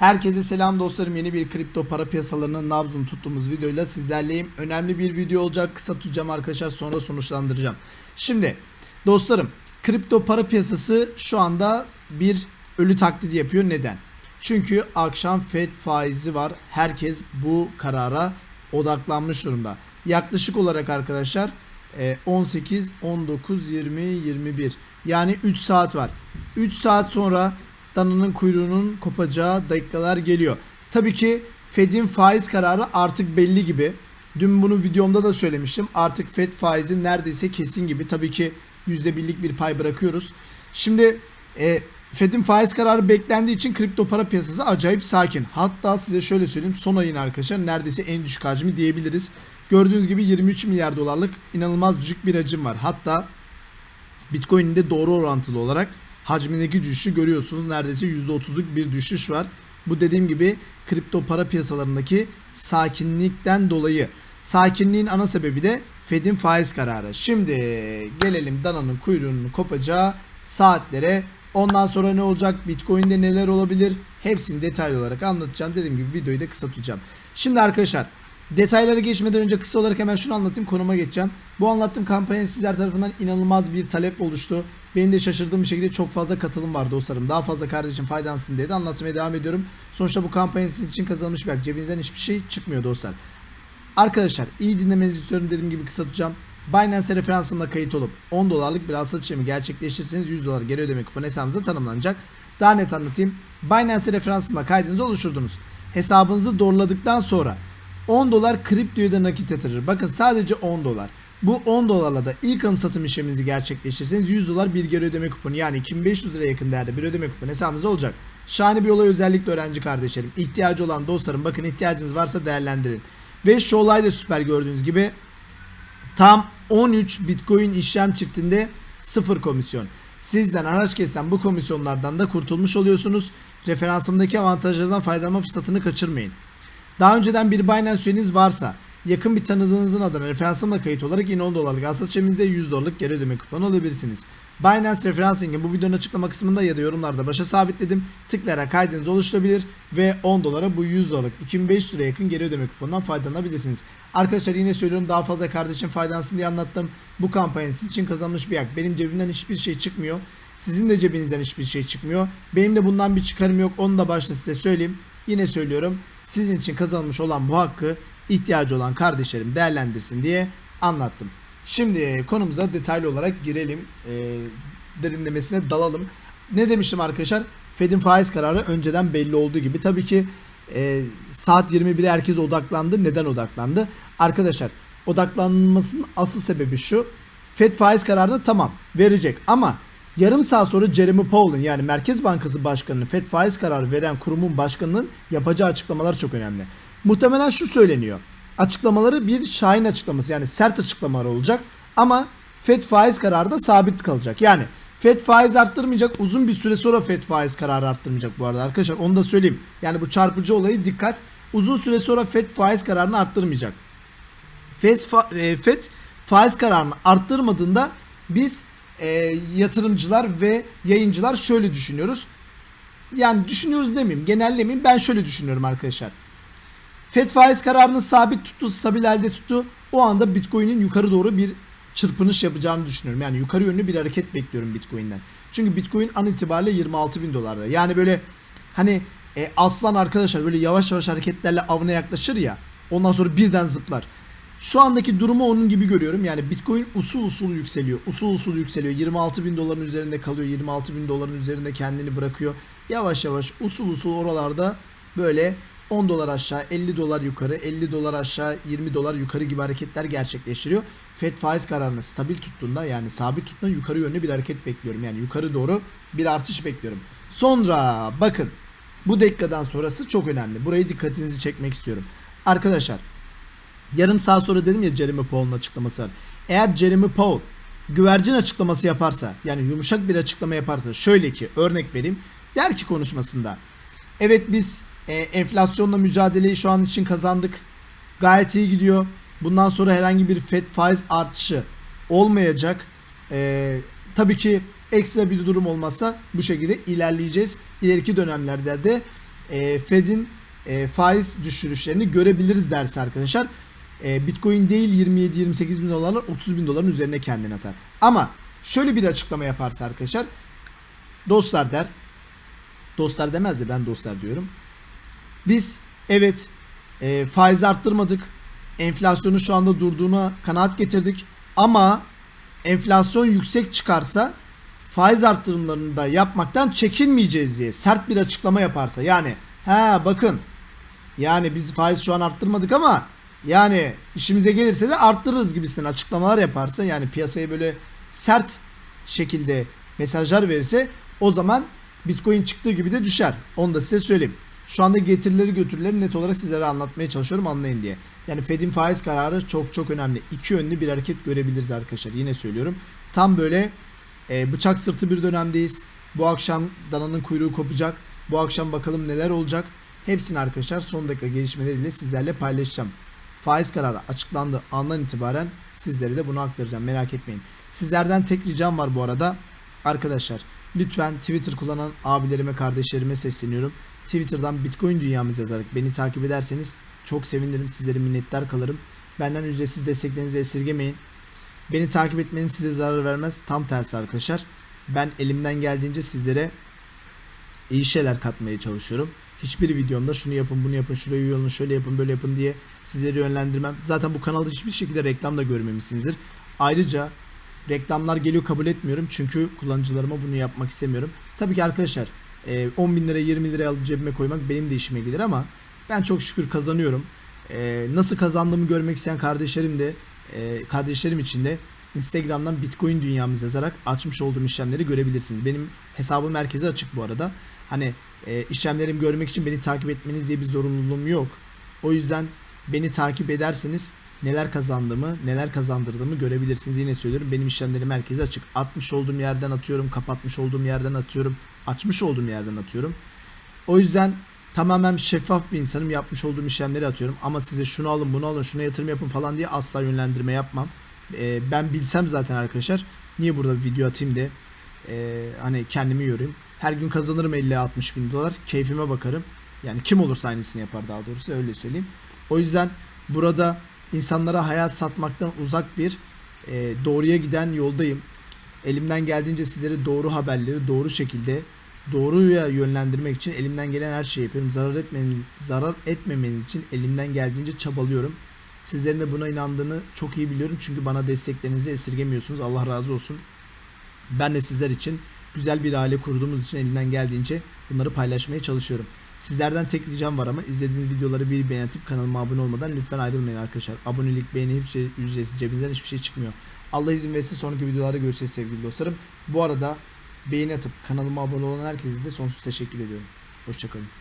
Herkese selam dostlarım. Yeni bir kripto para piyasalarının nabzını tuttuğumuz videoyla sizlerleyim. Önemli bir video olacak. Kısa tutacağım arkadaşlar sonra sonuçlandıracağım. Şimdi dostlarım kripto para piyasası şu anda bir ölü taklidi yapıyor. Neden? Çünkü akşam Fed faizi var. Herkes bu karara odaklanmış durumda. Yaklaşık olarak arkadaşlar e, 18, 19, 20, 21 yani 3 saat var. 3 saat sonra dananın kuyruğunun kopacağı dakikalar geliyor. Tabii ki Fed'in faiz kararı artık belli gibi. Dün bunu videomda da söylemiştim. Artık Fed faizi neredeyse kesin gibi. Tabii ki %1'lik bir pay bırakıyoruz. Şimdi e, Fed'in faiz kararı beklendiği için kripto para piyasası acayip sakin. Hatta size şöyle söyleyeyim son ayın arkadaşlar neredeyse en düşük hacmi diyebiliriz. Gördüğünüz gibi 23 milyar dolarlık inanılmaz düşük bir hacim var. Hatta Bitcoin'in de doğru orantılı olarak hacmindeki düşüşü görüyorsunuz. Neredeyse %30'luk bir düşüş var. Bu dediğim gibi kripto para piyasalarındaki sakinlikten dolayı. Sakinliğin ana sebebi de Fed'in faiz kararı. Şimdi gelelim dananın kuyruğunun kopacağı saatlere. Ondan sonra ne olacak? Bitcoin'de neler olabilir? Hepsini detaylı olarak anlatacağım. Dediğim gibi videoyu da kısa tutacağım. Şimdi arkadaşlar Detaylara geçmeden önce kısa olarak hemen şunu anlatayım konuma geçeceğim. Bu anlattığım kampanya sizler tarafından inanılmaz bir talep oluştu. Benim de şaşırdığım bir şekilde çok fazla katılım var dostlarım. Daha fazla kardeşim faydansın diye de anlatmaya devam ediyorum. Sonuçta bu kampanya sizin için kazanılmış bir hak. Cebinizden hiçbir şey çıkmıyor dostlar. Arkadaşlar iyi dinlemenizi istiyorum dediğim gibi kısa tutacağım. Binance referansımla kayıt olup 10 dolarlık bir alsat işlemi gerçekleştirirseniz 100 dolar geri ödeme kuponu hesabınıza tanımlanacak. Daha net anlatayım. Binance referansımla kaydınızı oluşturdunuz. Hesabınızı doğruladıktan sonra 10 dolar kriptoya da nakit yatırır. Bakın sadece 10 dolar. Bu 10 dolarla da ilk alım satım işleminizi gerçekleştirirseniz 100 dolar bir geri ödeme kuponu yani 2500 liraya yakın değerde bir ödeme kuponu hesabınızda olacak. Şahane bir olay özellikle öğrenci kardeşlerim. İhtiyacı olan dostlarım bakın ihtiyacınız varsa değerlendirin. Ve şu olay da süper gördüğünüz gibi tam 13 bitcoin işlem çiftinde sıfır komisyon. Sizden araç kesen bu komisyonlardan da kurtulmuş oluyorsunuz. Referansımdaki avantajlardan faydalanma fırsatını kaçırmayın. Daha önceden bir Binance üyeniz varsa yakın bir tanıdığınızın adına referansımla kayıt olarak yine 10 dolarlık asıl çeminizde 100 dolarlık geri ödeme kuponu alabilirsiniz. Binance referans linkini bu videonun açıklama kısmında ya da yorumlarda başa sabitledim. Tıklayarak kaydınız oluşturabilir ve 10 dolara bu 100 dolarlık 2500 liraya yakın geri ödeme kuponundan faydalanabilirsiniz. Arkadaşlar yine söylüyorum daha fazla kardeşim faydalansın diye anlattım. Bu kampanya sizin için kazanmış bir hak. Benim cebimden hiçbir şey çıkmıyor. Sizin de cebinizden hiçbir şey çıkmıyor. Benim de bundan bir çıkarım yok. Onu da başta size söyleyeyim. Yine söylüyorum sizin için kazanılmış olan bu hakkı ihtiyacı olan kardeşlerim değerlendirsin diye anlattım. Şimdi konumuza detaylı olarak girelim. E, derinlemesine dalalım. Ne demiştim arkadaşlar? Fed'in faiz kararı önceden belli olduğu gibi. Tabii ki e, saat 21'e herkes odaklandı. Neden odaklandı? Arkadaşlar odaklanmasının asıl sebebi şu. Fed faiz kararını tamam verecek ama Yarım saat sonra Jeremy Powell'ın yani Merkez Bankası Başkanı'nın FED faiz kararı veren kurumun başkanının yapacağı açıklamalar çok önemli. Muhtemelen şu söyleniyor. Açıklamaları bir şahin açıklaması yani sert açıklamalar olacak ama FED faiz kararı da sabit kalacak. Yani FED faiz arttırmayacak uzun bir süre sonra FED faiz kararı arttırmayacak bu arada arkadaşlar onu da söyleyeyim. Yani bu çarpıcı olayı dikkat. Uzun süre sonra FED faiz kararını arttırmayacak. FED, e, FED faiz kararını arttırmadığında biz e, yatırımcılar ve yayıncılar şöyle düşünüyoruz. Yani düşünüyoruz demeyeyim, genellemeyeyim. Ben şöyle düşünüyorum arkadaşlar. FED faiz kararını sabit tuttu, stabil elde tuttu. O anda Bitcoin'in yukarı doğru bir çırpınış yapacağını düşünüyorum. Yani yukarı yönlü bir hareket bekliyorum Bitcoin'den. Çünkü Bitcoin an itibariyle 26 bin dolarda. Yani böyle hani e, aslan arkadaşlar böyle yavaş yavaş hareketlerle avına yaklaşır ya. Ondan sonra birden zıplar. Şu andaki durumu onun gibi görüyorum. Yani Bitcoin usul usul yükseliyor. Usul usul yükseliyor. 26 bin doların üzerinde kalıyor. 26 bin doların üzerinde kendini bırakıyor. Yavaş yavaş usul usul oralarda böyle 10 dolar aşağı 50 dolar yukarı 50 dolar aşağı 20 dolar yukarı gibi hareketler gerçekleştiriyor. Fed faiz kararını stabil tuttuğunda yani sabit tuttuğunda yukarı yönlü bir hareket bekliyorum. Yani yukarı doğru bir artış bekliyorum. Sonra bakın bu dakikadan sonrası çok önemli. Burayı dikkatinizi çekmek istiyorum. Arkadaşlar Yarım saat sonra dedim ya Jeremy Powell'ın açıklaması. Eğer Jeremy Powell güvercin açıklaması yaparsa yani yumuşak bir açıklama yaparsa şöyle ki örnek vereyim. Der ki konuşmasında evet biz e, enflasyonla mücadeleyi şu an için kazandık. Gayet iyi gidiyor. Bundan sonra herhangi bir FED faiz artışı olmayacak. E, tabii ki ekstra bir durum olmazsa bu şekilde ilerleyeceğiz. İleriki dönemlerde de e, Fed'in e, faiz düşürüşlerini görebiliriz derse arkadaşlar e, Bitcoin değil 27-28 bin dolarlar 30 bin doların üzerine kendini atar. Ama şöyle bir açıklama yaparsa arkadaşlar dostlar der dostlar demez de ben dostlar diyorum. Biz evet e, faiz arttırmadık. Enflasyonun şu anda durduğuna kanaat getirdik. Ama enflasyon yüksek çıkarsa faiz arttırımlarını da yapmaktan çekinmeyeceğiz diye sert bir açıklama yaparsa yani ha bakın yani biz faiz şu an arttırmadık ama yani işimize gelirse de arttırırız gibisinden açıklamalar yaparsa yani piyasaya böyle sert şekilde mesajlar verirse o zaman Bitcoin çıktığı gibi de düşer. Onu da size söyleyeyim. Şu anda getirileri götürüleri net olarak sizlere anlatmaya çalışıyorum anlayın diye. Yani Fed'in faiz kararı çok çok önemli. İki yönlü bir hareket görebiliriz arkadaşlar. Yine söylüyorum. Tam böyle e, bıçak sırtı bir dönemdeyiz. Bu akşam dananın kuyruğu kopacak. Bu akşam bakalım neler olacak. Hepsini arkadaşlar son dakika gelişmeleriyle sizlerle paylaşacağım. Faiz kararı açıklandı andan itibaren sizlere de bunu aktaracağım. Merak etmeyin. Sizlerden tek ricam var bu arada. Arkadaşlar lütfen Twitter kullanan abilerime kardeşlerime sesleniyorum. Twitter'dan Bitcoin dünyamız yazarak beni takip ederseniz çok sevinirim. Sizlere minnettar kalırım. Benden ücretsiz desteklerinizi esirgemeyin. Beni takip etmeniz size zarar vermez. Tam tersi arkadaşlar. Ben elimden geldiğince sizlere iyi şeyler katmaya çalışıyorum. Hiçbir videomda şunu yapın bunu yapın şurayı yolun şöyle yapın böyle yapın diye sizleri yönlendirmem. Zaten bu kanalda hiçbir şekilde reklam da görmemişsinizdir. Ayrıca reklamlar geliyor kabul etmiyorum çünkü kullanıcılarıma bunu yapmak istemiyorum. Tabii ki arkadaşlar e, 10 bin lira 20 lira alıp cebime koymak benim de işime gelir ama ben çok şükür kazanıyorum. E, nasıl kazandığımı görmek isteyen kardeşlerim de e, kardeşlerim için de Instagram'dan Bitcoin dünyamız yazarak açmış olduğum işlemleri görebilirsiniz. Benim hesabım merkezi açık bu arada. Hani e, işlemlerimi görmek için beni takip etmeniz diye bir zorunluluğum yok. O yüzden beni takip ederseniz neler kazandığımı, neler kazandırdığımı görebilirsiniz. Yine söylüyorum benim işlemlerim merkezi açık. Atmış olduğum yerden atıyorum, kapatmış olduğum yerden atıyorum, açmış olduğum yerden atıyorum. O yüzden tamamen şeffaf bir insanım. Yapmış olduğum işlemleri atıyorum. Ama size şunu alın, bunu alın, şuna yatırım yapın falan diye asla yönlendirme yapmam. Ee, ben bilsem zaten arkadaşlar niye burada video atayım de e, hani kendimi yorayım. Her gün kazanırım 50-60 bin dolar. Keyfime bakarım. Yani kim olursa aynısını yapar daha doğrusu öyle söyleyeyim. O yüzden burada insanlara hayat satmaktan uzak bir e, doğruya giden yoldayım. Elimden geldiğince sizlere doğru haberleri doğru şekilde doğruya yönlendirmek için elimden gelen her şeyi yapıyorum. Zarar etmeniz, zarar etmemeniz için elimden geldiğince çabalıyorum. Sizlerin de buna inandığını çok iyi biliyorum. Çünkü bana desteklerinizi esirgemiyorsunuz. Allah razı olsun. Ben de sizler için güzel bir aile kurduğumuz için elimden geldiğince bunları paylaşmaya çalışıyorum. Sizlerden tek ricam var ama izlediğiniz videoları bir beğen atıp kanalıma abone olmadan lütfen ayrılmayın arkadaşlar. Abonelik, beğeni hiçbir şey ücretsiz cebinizden hiçbir şey çıkmıyor. Allah izin verirse sonraki videolarda görüşeceğiz sevgili dostlarım. Bu arada beğeni atıp kanalıma abone olan herkese de sonsuz teşekkür ediyorum. Hoşçakalın.